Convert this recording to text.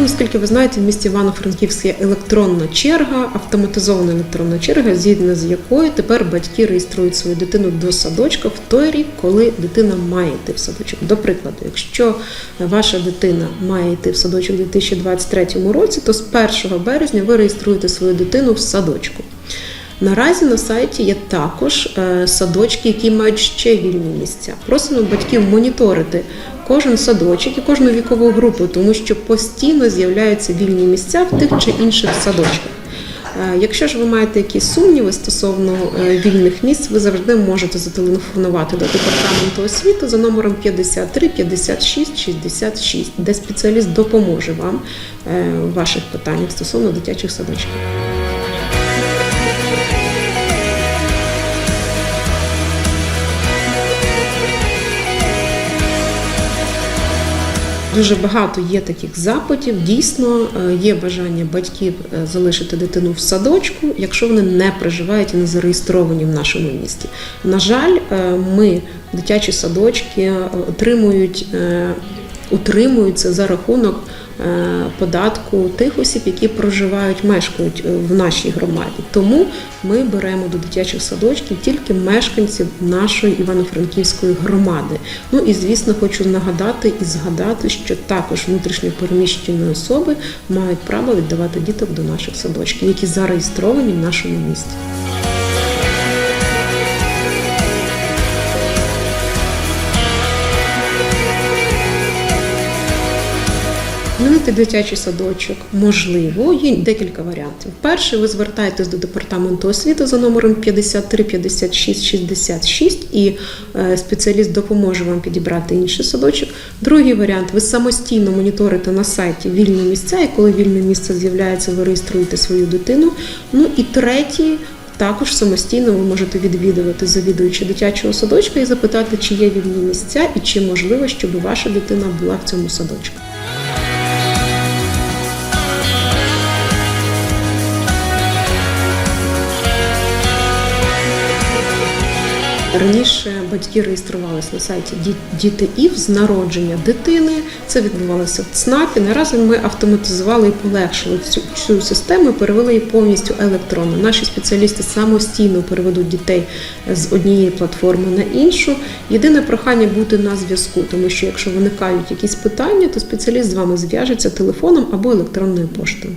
Ну, наскільки ви знаєте, в місті Івано-Франківськ є електронна черга, автоматизована електронна черга, згідно з якою тепер батьки реєструють свою дитину до садочка в той рік, коли дитина має йти в садочок. До прикладу, якщо ваша дитина має йти в садочок у 2023 році, то з 1 березня ви реєструєте свою дитину в садочку. Наразі на сайті є також е, садочки, які мають ще вільні місця. Просимо батьків моніторити кожен садочок і кожну вікову групу, тому що постійно з'являються вільні місця в тих чи інших садочках. Е, Якщо ж ви маєте якісь сумніви стосовно е, вільних місць, ви завжди можете зателефонувати до департаменту освіти за номером 53 56 66, де спеціаліст допоможе вам в ваших питаннях стосовно дитячих садочків. Дуже багато є таких запитів. Дійсно, е, є бажання батьків е, залишити дитину в садочку, якщо вони не проживають і не зареєстровані в нашому місті. На жаль, е, ми дитячі садочки отримують. Утримуються за рахунок податку тих осіб, які проживають, мешкають е, в нашій громаді. Тому ми беремо до дитячих садочків тільки мешканців нашої Івано-Франківської громади. Ну і звісно, хочу нагадати і згадати, що також внутрішньо переміщені особи мають право віддавати діток до наших садочків, які зареєстровані в нашому місті. Змінити дитячий садочок можливо, є декілька варіантів. Перший, ви звертаєтесь до департаменту освіти за номером 53 56 66 і е, спеціаліст допоможе вам підібрати інший садочок. Другий варіант, ви самостійно моніторите на сайті вільні місця, і коли вільне місце з'являється, ви реєструєте свою дитину. Ну і третій. Також самостійно ви можете відвідувати завідуючи дитячого садочка і запитати, чи є вільні місця і чи можливо, щоб ваша дитина була в цьому садочку. Раніше батьки реєструвалися на сайті Діти ІВ з народження дитини. Це відбувалося в ЦНАПі. Наразі ми автоматизували і полегшили цю, цю систему, перевели її повністю електронно. Наші спеціалісти самостійно переведуть дітей з однієї платформи на іншу. Єдине прохання бути на зв'язку, тому що якщо виникають якісь питання, то спеціаліст з вами зв'яжеться телефоном або електронною поштою.